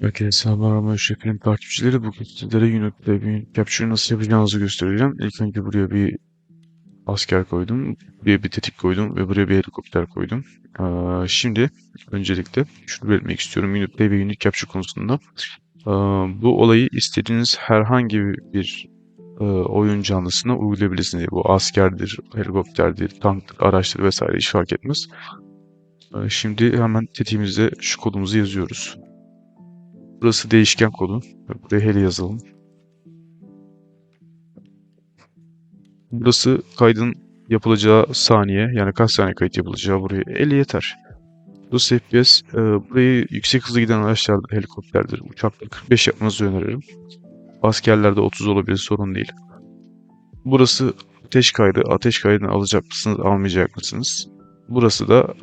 Herkese merhaba Şefil'in takipçileri. Bugün sizlere Unity bir capture nasıl yapacağınızı göstereceğim. İlk önce buraya bir asker koydum. Buraya bir tetik koydum ve buraya bir helikopter koydum. Ee, şimdi öncelikle şunu belirtmek istiyorum Unity ve Unity capture konusunda. Ee, bu olayı istediğiniz herhangi bir e, oyun canlısına uygulayabilirsiniz. Bu askerdir, helikopterdir, tanktır, araçtır vesaire hiç fark etmez. Ee, şimdi hemen tetiğimizde şu kodumuzu yazıyoruz. Burası değişken kodu. Buraya heli yazalım. Burası kaydın yapılacağı saniye. Yani kaç saniye kayıt yapılacağı buraya 50 yeter. Burası FPS. E, burayı yüksek hızlı giden araçlarda helikopterdir, uçaklar 45 yapmanızı öneririm. Askerlerde 30 olabilir sorun değil. Burası ateş kaydı. Ateş kaydını alacak mısınız, almayacak mısınız? Burası da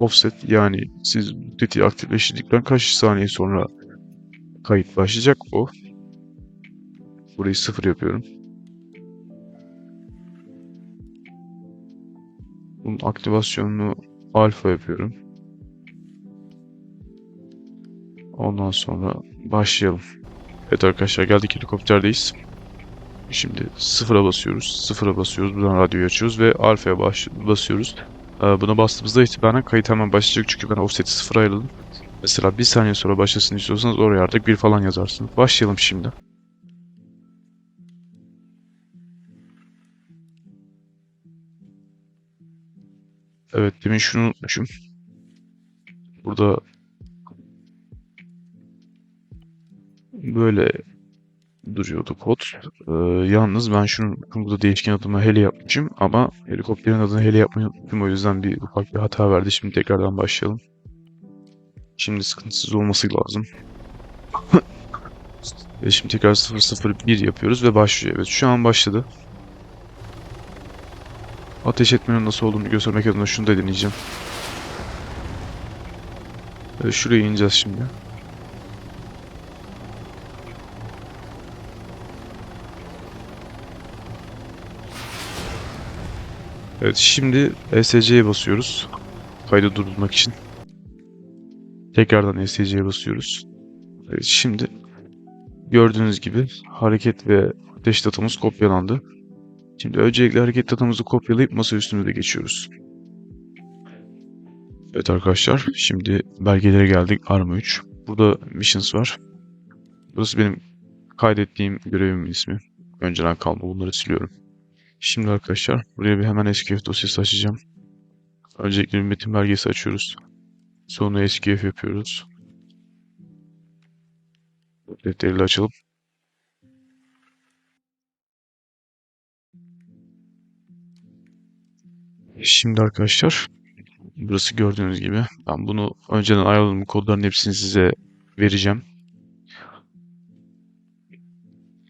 offset yani siz tetiği aktifleştirdikten kaç saniye sonra kayıt başlayacak o. Burayı sıfır yapıyorum. Bunun aktivasyonunu alfa yapıyorum. Ondan sonra başlayalım. Evet arkadaşlar geldik helikopterdeyiz. Şimdi sıfıra basıyoruz. Sıfıra basıyoruz. Buradan radyoyu açıyoruz ve alfaya basıyoruz. Ee, buna bastığımızda itibaren kayıt hemen başlayacak çünkü ben offset'i sıfıra ayırdım. Mesela bir saniye sonra başlasın istiyorsanız oraya artık bir falan yazarsınız. Başlayalım şimdi. Evet demin şunu unutmuşum. Burada böyle duruyordu kod. Ee, yalnız ben şunu burada değişken adımı heli yapmışım ama helikopterin adını heli yapmayı unutmuşum. O yüzden bir ufak bir hata verdi. Şimdi tekrardan başlayalım. Şimdi sıkıntısız olması lazım. ve şimdi tekrar 001 yapıyoruz ve başlıyor. Evet şu an başladı. Ateş etmenin nasıl olduğunu göstermek adına şunu da deneyeceğim. Evet, şuraya ineceğiz şimdi. Evet şimdi ESC'ye basıyoruz. Kaydı durdurmak için. Tekrardan ESC'ye basıyoruz. Evet, şimdi gördüğünüz gibi hareket ve ateş datamız kopyalandı. Şimdi öncelikle hareket datamızı kopyalayıp masa üstümüze geçiyoruz. Evet arkadaşlar şimdi belgelere geldik. Arma 3. Burada missions var. Burası benim kaydettiğim görevimin ismi. Önceden kalma bunları siliyorum. Şimdi arkadaşlar buraya bir hemen SQF dosyası açacağım. Öncelikle bir metin belgesi açıyoruz. Sonra SQF yapıyoruz. Defteriyle açalım. Şimdi arkadaşlar burası gördüğünüz gibi ben bunu önceden ayarladığım kodların hepsini size vereceğim.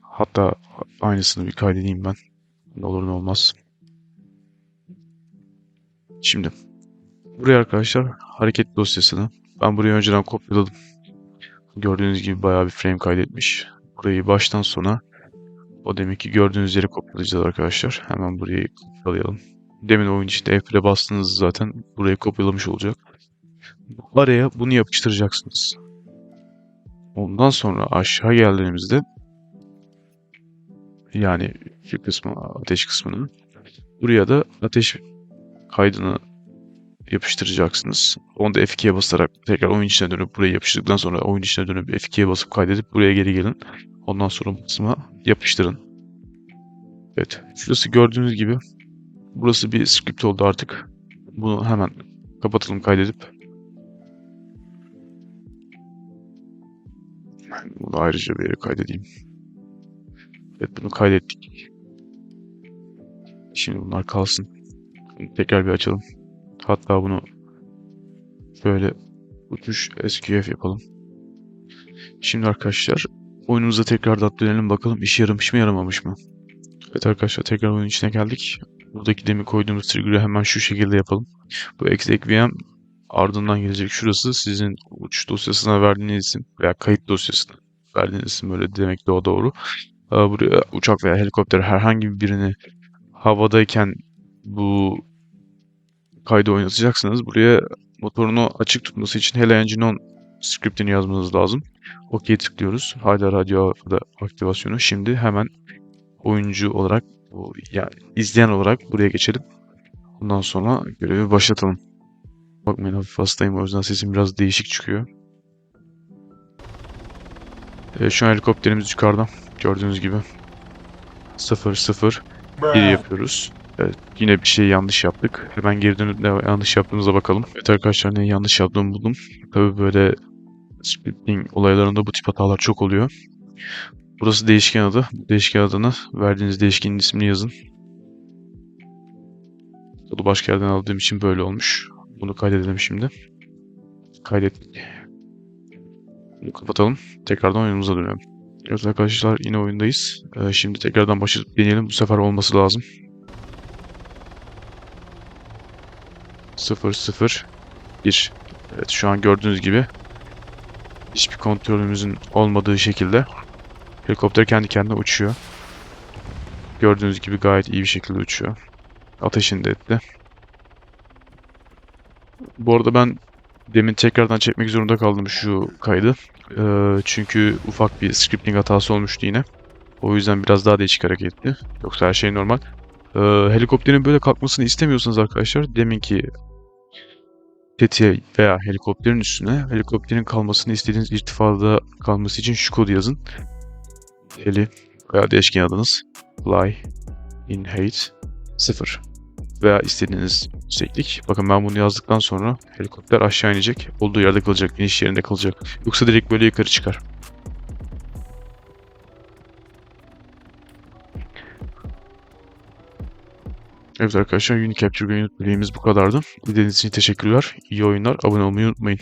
Hatta aynısını bir kaydedeyim ben. Ne olur ne olmaz. Şimdi buraya arkadaşlar hareket dosyasını ben burayı önceden kopyaladım. Gördüğünüz gibi bayağı bir frame kaydetmiş. Burayı baştan sona o demek ki gördüğünüz yere kopyalayacağız arkadaşlar. Hemen burayı kopyalayalım. Demin oyun içinde F'le bastığınız zaten burayı kopyalamış olacak. Araya bunu yapıştıracaksınız. Ondan sonra aşağı geldiğimizde yani şu kısmı ateş kısmını buraya da ateş kaydını yapıştıracaksınız. Onu da F2'ye basarak tekrar oyun içine dönüp buraya yapıştırdıktan sonra oyun içine dönüp F2'ye basıp kaydedip buraya geri gelin. Ondan sonra basıma yapıştırın. Evet. Şurası gördüğünüz gibi burası bir script oldu artık. Bunu hemen kapatalım kaydedip. Bunu ayrıca bir yere kaydedeyim. Evet bunu kaydettik. Şimdi bunlar kalsın. Tekrar bir açalım. Hatta bunu şöyle uçuş SQF yapalım. Şimdi arkadaşlar oyunumuza tekrar da dönelim bakalım işe yaramış mı yaramamış mı? Evet arkadaşlar tekrar oyun içine geldik. Buradaki demin koyduğumuz trigger'ı hemen şu şekilde yapalım. Bu exec VM ardından gelecek şurası sizin uçuş dosyasına verdiğiniz isim veya kayıt dosyasına verdiğiniz isim böyle demek de o doğru. Buraya uçak veya helikopter herhangi birini havadayken bu kaydı oynatacaksınız. Buraya motorunu açık tutması için Hella Engine On scriptini yazmanız lazım. OK'ye tıklıyoruz. Hala radyo da aktivasyonu. Şimdi hemen oyuncu olarak yani izleyen olarak buraya geçelim. Ondan sonra görevi başlatalım. Bakmayın hafif hastayım o yüzden sesim biraz değişik çıkıyor. Evet, şu an helikopterimiz yukarıda. Gördüğünüz gibi. 0 0 1 yapıyoruz. Evet, yine bir şey yanlış yaptık. Hemen geri dönüp ne yanlış yaptığımıza bakalım. Evet arkadaşlar ne yanlış yaptığımı buldum. Tabii böyle splitting olaylarında bu tip hatalar çok oluyor. Burası değişken adı. Değişken adını verdiğiniz değişkenin ismini yazın. Kodu başka yerden aldığım için böyle olmuş. Bunu kaydedelim şimdi. Kaydettik. Bunu kapatalım. Tekrardan oyunumuza dönelim. Evet arkadaşlar yine oyundayız. Ee, şimdi tekrardan başlatıp deneyelim. Bu sefer olması lazım. 0 0 1 Evet şu an gördüğünüz gibi hiçbir kontrolümüzün olmadığı şekilde helikopter kendi kendine uçuyor. Gördüğünüz gibi gayet iyi bir şekilde uçuyor. Ateşini de etti. Bu arada ben demin tekrardan çekmek zorunda kaldım şu kaydı. Ee, çünkü ufak bir scripting hatası olmuştu yine. O yüzden biraz daha değişik hareket etti. Yoksa her şey normal. Ee, helikopterin böyle kalkmasını istemiyorsanız arkadaşlar deminki tetiğe veya helikopterin üstüne helikopterin kalmasını istediğiniz irtifada kalması için şu kodu yazın. Heli veya değişken adınız fly in height 0 veya istediğiniz yükseklik. Bakın ben bunu yazdıktan sonra helikopter aşağı inecek. Olduğu yerde kalacak, iniş yerinde kalacak. Yoksa direkt böyle yukarı çıkar. Evet arkadaşlar Unicapture Unit bölümümüz bu kadardı. İzlediğiniz için teşekkürler. İyi oyunlar. Abone olmayı unutmayın.